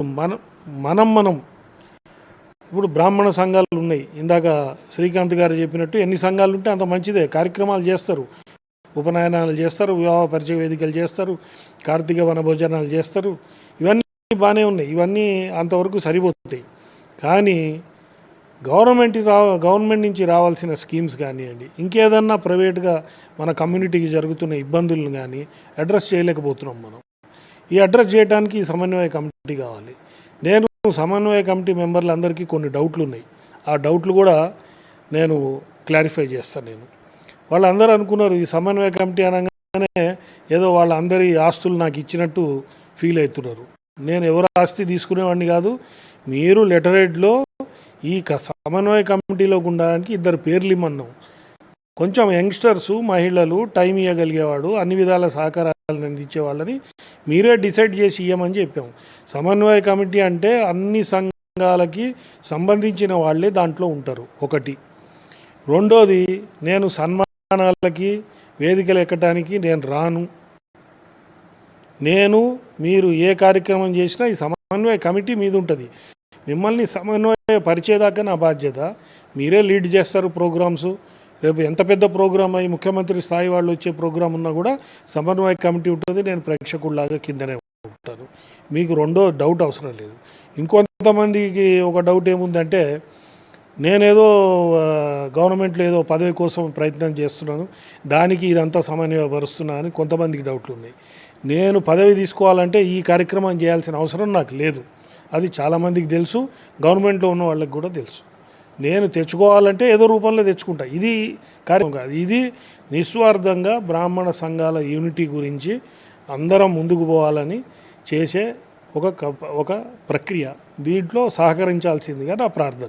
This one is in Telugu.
మన మనం మనం ఇప్పుడు బ్రాహ్మణ సంఘాలు ఉన్నాయి. ఇందాక శ్రీకాంత్ గారు చెప్పినట్టు ఎన్ని సంఘాలు ఉంటే అంత మంచిదే. కార్యక్రమాలు చేస్తారు. ఉపనయనాలు చేస్తారు. వివాహ పరిచయ వేదికలు చేస్తారు. కార్తీక వనభోజనాలు చేస్తారు. ఇవన్నీ బాగానే ఉన్నాయి. ఇవన్నీ అంతవరకు సరిపోతాయి. కానీ గవర్నమెంట్ రా గవర్నమెంట్ నుంచి రావాల్సిన స్కీమ్స్ కానివ్వండి ఇంకేదన్నా ప్రైవేట్గా మన కమ్యూనిటీకి జరుగుతున్న ఇబ్బందులను కానీ అడ్రస్ చేయలేకపోతున్నాం మనం. ఈ అడ్రస్ చేయడానికి ఈ సమన్వయ కమిటీ కావాలి. నేను సమన్వయ కమిటీ మెంబర్లందరికీ కొన్ని డౌట్లు ఉన్నాయి ఆ డౌట్లు కూడా నేను క్లారిఫై చేస్తాను నేను. వాళ్ళందరూ అనుకున్నారు ఈ సమన్వయ కమిటీ అనగానే ఏదో వాళ్ళందరి ఆస్తులు నాకు ఇచ్చినట్టు ఫీల్ అవుతున్నారు. నేను ఎవరు ఆస్తి తీసుకునేవాడిని కాదు మీరు లెటరేట్లో ఈ సమన్వయ కమిటీలో ఉండడానికి ఇద్దరు పేర్లు ఇమ్మన్నాం. కొంచెం యంగ్స్టర్స్ మహిళలు టైం ఇవ్వగలిగేవాడు అన్ని విధాల సహకారాలను అందించే వాళ్ళని మీరే డిసైడ్ చేసి ఇవ్వమని చెప్పాం సమన్వయ కమిటీ అంటే అన్ని సంఘాలకి సంబంధించిన వాళ్ళే దాంట్లో ఉంటారు ఒకటి. రెండోది నేను సన్మానాలకి వేదికలు ఎక్కడానికి నేను రాను. నేను మీరు ఏ కార్యక్రమం చేసినా ఈ సమన్వయ కమిటీ మీద ఉంటుంది. మిమ్మల్ని సమన్వయ పరిచేదాకా నా బాధ్యత. మీరే లీడ్ చేస్తారు ప్రోగ్రామ్స్. రేపు ఎంత పెద్ద ప్రోగ్రామ్ అయ్యి ముఖ్యమంత్రి స్థాయి వాళ్ళు వచ్చే ప్రోగ్రామ్ ఉన్నా కూడా సమన్వయ కమిటీ ఉంటుంది నేను ప్రేక్షకుల్లాగా కిందనే ఉంటాను. మీకు రెండో డౌట్ అవసరం లేదు. ఇంకొంతమందికి ఒక డౌట్ ఏముందంటే నేనేదో గవర్నమెంట్లో ఏదో పదవి కోసం ప్రయత్నం చేస్తున్నాను దానికి ఇదంతా సమన్వయపరుస్తున్నా అని కొంతమందికి డౌట్లు ఉన్నాయి. నేను పదవి తీసుకోవాలంటే ఈ కార్యక్రమం చేయాల్సిన అవసరం నాకు లేదు. అది చాలామందికి తెలుసు గవర్నమెంట్లో ఉన్న వాళ్ళకి కూడా తెలుసు. నేను తెచ్చుకోవాలంటే ఏదో రూపంలో తెచ్చుకుంటా. ఇది కార్యక్రమం కాదు. ఇది నిస్వార్థంగా బ్రాహ్మణ సంఘాల యూనిటీ గురించి అందరం ముందుకు పోవాలని చేసే ఒక క- ఒక ప్రక్రియ. దీంట్లో సహకరించాల్సిందిగా నా ప్రార్థన.